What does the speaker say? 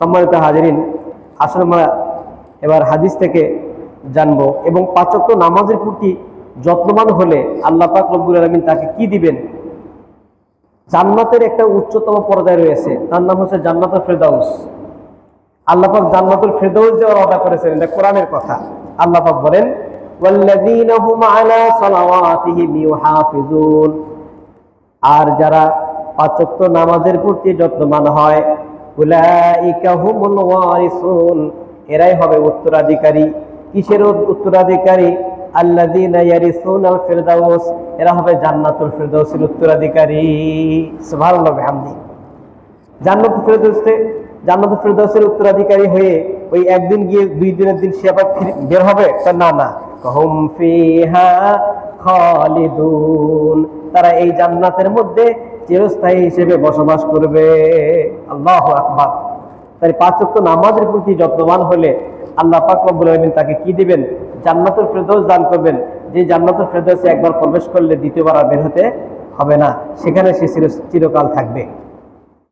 সম্মানিত হাজারিন আসলে আমরা এবার হাদিস থেকে জানব এবং পাচক্য নামাজের প্রতি যত্নবান হলে আল্লাহ পাক রব্বুল আলমিন তাকে কি দিবেন? জান্নাতের একটা উচ্চতম পর্যায়ে রয়েছে, তার নাম হচ্ছে জান্নাতুল ফেরদাউস। আল্লাপাক জান্নাতুল ফেরদাউস যে অর্ডার করেছেন, এটা কোরআনের কথা। আল্লাপাক বলেন আর যারা পাচক্য নামাজের প্রতি যত্নবান হয় এরাই হবে উত্তরাধিকারী। কিসের উত্তরাধিকারী? এরা হবে জান্নাতুল উত্তরাধিকারী। ফিরদাউসে জান্নাতুল ফিরদাউসের উত্তরাধিকারী হয়ে ওই একদিন গিয়ে দুই দিনের দিন সে আবার বের হবে? তা না না। ফিহা তারা এই জান্নাতের মধ্যে চিরস্থায়ী হিসেবে বসবাস করবে। আল্লাহ আকবার। তাই পাঁচ নামাজের প্রতি যত্নবান হলে আল্লাহ পাক রব্বুল আলমিন তাকে কি দিবেন? জান্নাতুল ফেরদৌস দান করবেন। যে জান্নাতুল ফেরদৌসে একবার প্রবেশ করলে দ্বিতীয়বার আর বের হতে হবে না। সেখানে সে চির- চিরকাল থাকবে।